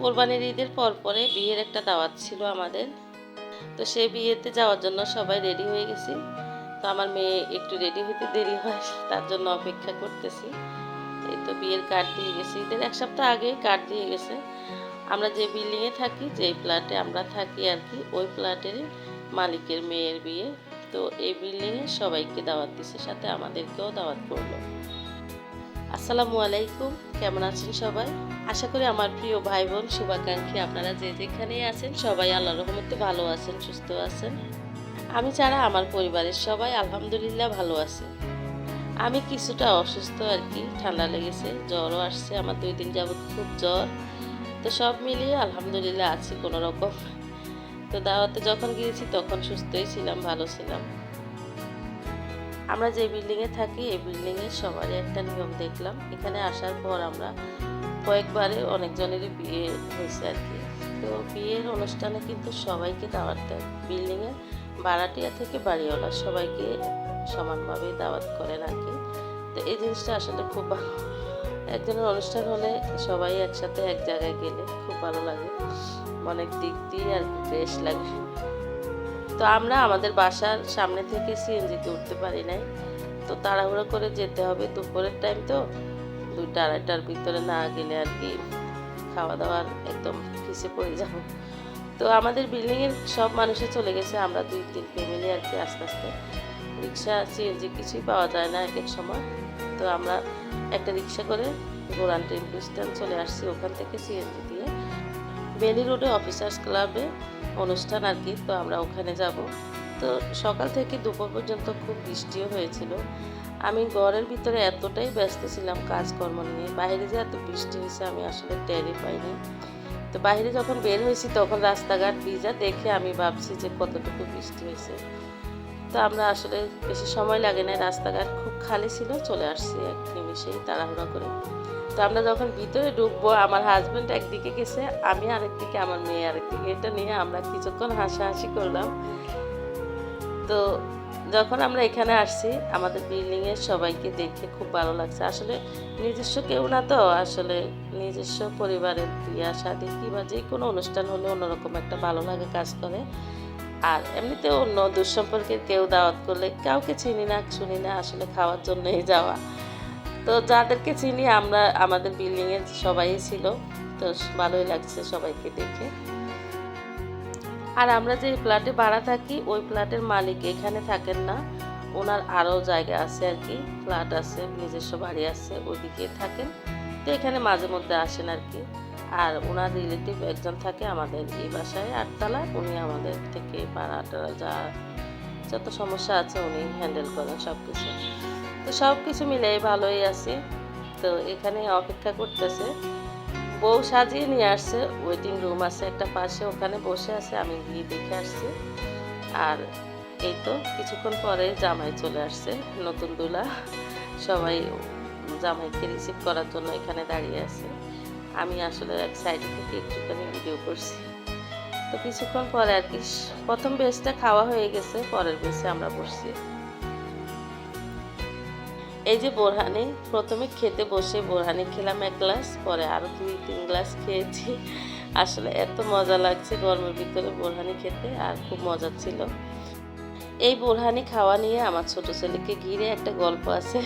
কোরবানির ঈদের পর পরে বিয়ের একটা দাওয়াত ছিল আমাদের। তো সেই বিয়েতে যাওয়ার জন্য সবাই রেডি হয়ে গেছি। তো আমার মেয়ে একটু রেডি হতে দেরি হয়, তার জন্য অপেক্ষা করতেছি। এই তো বিয়ের কার্ড দিয়ে গেছি। ঈদের এক সপ্তাহ আগে কার্ড দিয়ে গেছে। আমরা যে বিল্ডিংয়ে থাকি যে ফ্ল্যাটে আমরা থাকি আর কি, ওই ফ্ল্যাটের মালিকের মেয়ের বিয়ে। তো এই বিল্ডিংয়ে সবাইকে দাওয়াত দিছে, সাথে আমাদেরকেও দাওয়াত করল। আসসালামু আলাইকুম, কেমন আছেন সবাই? আশা করি আমার প্রিয় ভাই বোন শুভাকাঙ্ক্ষী আপনারা যে যেখানেই আছেন, সবাই আল্লাহ রহমতে ভালো আছেন, সুস্থ আছেন। আমি ছাড়া আমার পরিবারের সবাই আলহামদুলিল্লাহ ভালো আছে। আমি কিছুটা অসুস্থ আর কি, ঠান্ডা লেগেছে, জ্বরও আসছে, আমার দুই দিন যাবত খুব জ্বর। তো সব মিলিয়ে আলহামদুলিল্লাহ আছি কোনো রকম তো দাওয়াতে যখন গিয়েছি তখন সুস্থই ছিলাম, ভালো ছিলাম। আমরা যে বিল্ডিংয়ে থাকি, এই বিল্ডিংয়ে সবারই একটা নিয়ম দেখলাম। এখানে আসার পর আমরা কয়েকবারে অনেকজনেরই বিয়ে হয়েছে আর কি। তো বিয়ের অনুষ্ঠানে কিন্তু সবাইকে দাওয়াত দেয়। বিল্ডিংয়ে ভাড়াটিয়া থেকে বাড়িওয়ালা সবাইকে সমানভাবে দাওয়াত করেন আর কি। তো এই জিনিসটা আসলে খুব ভালো। একজনের অনুষ্ঠান হলে সবাই একসাথে এক জায়গায় গেলে খুব ভালো লাগে। অনেক দিক দিয়ে আর বেশ লাগে। তো আমরা আমাদের বাসার সামনে থেকে সিএনজিতে উঠতে পারি নাই। তো তাড়াহুড়ো করে যেতে হবে। দুপুরের টাইম তো দুইটা, আড়াইটার ভিতরে না গেলে আর কি খাওয়া দাওয়ার একদম পিছে পড়ে যাব। তো আমাদের বিল্ডিংয়ের সব মানুষে চলে গেছে। আমরা দুই, তিন ফ্যামিলি আর কি আস্তে আস্তে। রিক্সা, সিএনজি কিছুই পাওয়া যায় না এক এক সময়। তো আমরা একটা রিক্সা করে গোরান টেম্পু স্ট্যান্ড চলে আসছি। ওখান থেকে সিএনজি দিয়ে বেলি রোডে অফিসার্স ক্লাবে অনুষ্ঠান আর কি, তো আমরা ওখানে যাব। তো সকাল থেকে দুপুর পর্যন্ত খুব বৃষ্টিও হয়েছিল। আমি ঘরের ভিতরে এতটাই ব্যস্ত ছিলাম কাজকর্ম নিয়ে, বাইরে যে এত বৃষ্টি হয়েছে আমি আসলে টেরই পাইনি। তো বাইরে যখন বের হয়েছি তখন রাস্তাঘাট ভিজা দেখে আমি ভাবছি যে কতটুকু বৃষ্টি হয়েছে। তো আমরা আসলে বেশি সময় লাগে না, রাস্তাঘাট খুব খালি ছিল, চলে আসছি এক নিমিষেই তাড়াহুড়া করে। তো আমরা যখন ভিতরে ঢুকবো, আমার হাজব্যান্ড একদিকে গেছে, আমি আরেকদিকে, আমার মেয়ে আরেকদিকে। এটা নিয়ে আমরা কিছুক্ষণ হাসাহাসি করলাম। তো যখন আমরা এখানে আসছি, আমাদের বিল্ডিংয়ের সবাইকে দেখে খুব ভালো লাগছে। আসলে নিজস্ব কেউ না তো, আসলে নিজস্ব পরিবারের বিয়া, শাদি, কিংবা যে কোনো অনুষ্ঠান হলে অন্যরকম একটা ভালো লাগে কাজ করে। আর এমনিতে অন্য দুঃসম্পর্কের কেউ দাওয়াত করলে কাউকে চিনি না, শুনি না, আসলে খাওয়ার জন্যই যাওয়া। তো যাদেরকে চিনি, আমরা, আমাদের বিল্ডিংয়ে সবাই ছিল। তো ভালোই লাগছে সবাইকে দেখে। আর আমরা যে ফ্ল্যাটে ভাড়া থাকি, ওই ফ্ল্যাটের মালিক এখানে থাকেন না। ওনার আরও জায়গা আছে আর কি ফ্ল্যাট আছে, নিজস্ব বাড়ি আছে ওইদিকে থাকেন। তো এখানে মাঝে মধ্যে আসেন আর কি। আর ওনার রিলেটিভ একজন থাকে আমাদের এই বাসায় আটতলা উনি আমাদের থেকে ভাড়াটা যা, যত সমস্যা আছে উনি হ্যান্ডেল করেন সব কিছু তো সব কিছু মিলেই ভালোই আছি। তো এখানে অপেক্ষা করতেছে। বউ সাজিয়ে নিয়ে আসছে ওয়েটিং রুম আছে একটা পাশে, ওখানে বসে আছে, আমি গিয়ে দেখে আসছি। আর এই তো কিছুক্ষণ পরে জামাই চলে আসছে, নতুন দুলা। সবাই জামাইকে রিসিভ করার জন্য এখানে দাঁড়িয়ে আছে। আমি আসলে এক সাইডে থেকে একটুখানি ভিডিও করছি। তো কিছুক্ষণ পরে আর কি, প্রথম বেসটা খাওয়া হয়ে গেছে, পরের বেসে আমরা বসছি। এই যে বোরহানি, প্রথমে খেতে বসে বোরহানি খেলাম এক গ্লাস পরে আরও দুই, তিন গ্লাস খেয়েছি। আসলে এত মজা লাগছে গরমের ভিতরে বোরহানি খেতে, আর খুব মজা ছিল। এই বোরহানি খাওয়া নিয়ে আমার ছোট ছেলেকে ঘিরে একটা গল্প আছে।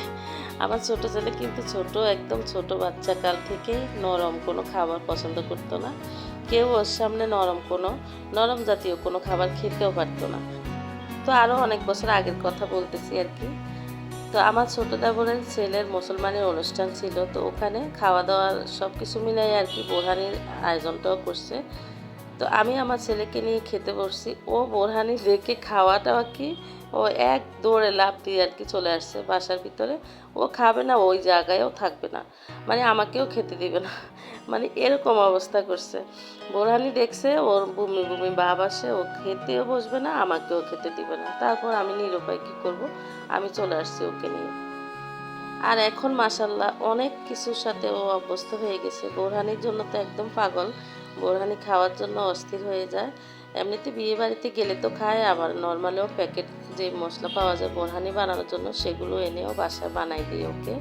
আমার ছোট ছেলে কিন্তু ছোট, একদম ছোট বাচ্চা কাল থেকে নরম, কোনো খাবার পছন্দ করতো না। কেউ ওর সামনে নরম কোনো, নরম জাতীয় কোনো খাবার খেতেও পারতো না। তো আরও অনেক বছর আগের কথা বলতেছি আর কি। তো আমার ছোট দেবরের ছেলের মুসলমানের অনুষ্ঠান ছিল, তো ওখানে খাওয়া দাওয়ার সব কিছু মিলাই আর কি বোরহানির আয়োজনটাও করছে। তো আমি আমার ছেলেকে নিয়ে খেতে বসছি। ও বোরহানি দেখে খাওয়াটা কি? ও এক দৌড়ে লাভ দিয়ে আর কি চলে আসছে বাসার ভিতরে। ও খাবে না, ওই জায়গায়ও থাকবে না। মানে আমাকেও খেতে দিবে না। মানে এরকম অবস্থা করছে। বোরহানি দেখছে, ওর বমি বমি ভাব আসে, ও খেতেও বসবে না, আমাকেও খেতে দিবে না। তারপর আমি নিরুপায় কী করব? আমি চলে আসছি ওকে নিয়ে। আর এখন মাসাল্লাহ অনেক কিছুর সাথে ও অভ্যস্ত হয়ে গেছে। বোরহানির জন্য তো একদম পাগল। বোরহানি খাওয়ার জন্য অস্থির হয়ে যায়। এমনিতে বিয়ে বাড়িতে গেলে তো খায়, আবার নর্মালেও প্যাকেট যে মশলা পাওয়া যায় বোরহানি বানানোর জন্য সেগুলো এনেও বাসায় বানাই দিই ওকে।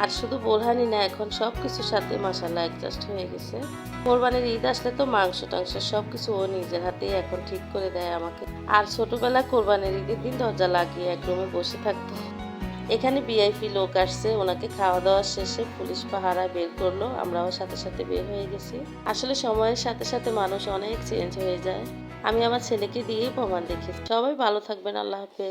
আর শুধু বোরহানি না, এখন সব কিছুর সাথে মশালা অ্যাডজাস্ট হয়ে গেছে। কোরবানির ঈদ আসলে তো মাংস টাংস সব কিছু ও নিজের হাতেই এখন ঠিক করে দেয় আমাকে। আর ছোটবেলায় কোরবানির ঈদের দিন দরজা লাগিয়ে এক রুমে বসে থাকতো এখানে বিআইপি লোক আসছে, ওনাকে খাওয়া দাওয়া শেষে পুলিশ পাহারা বের করল, আমরাও সাথে সাথে বের হয়ে গেছি। আসলে সময়ের সাথে সাথে মানুষ অনেক চেঞ্জ হয়ে যায়। আমি আমার ছেলেকে দিয়েই প্রমাণ দেখি সবাই ভালো থাকবেন, আল্লাহ হাফেজ।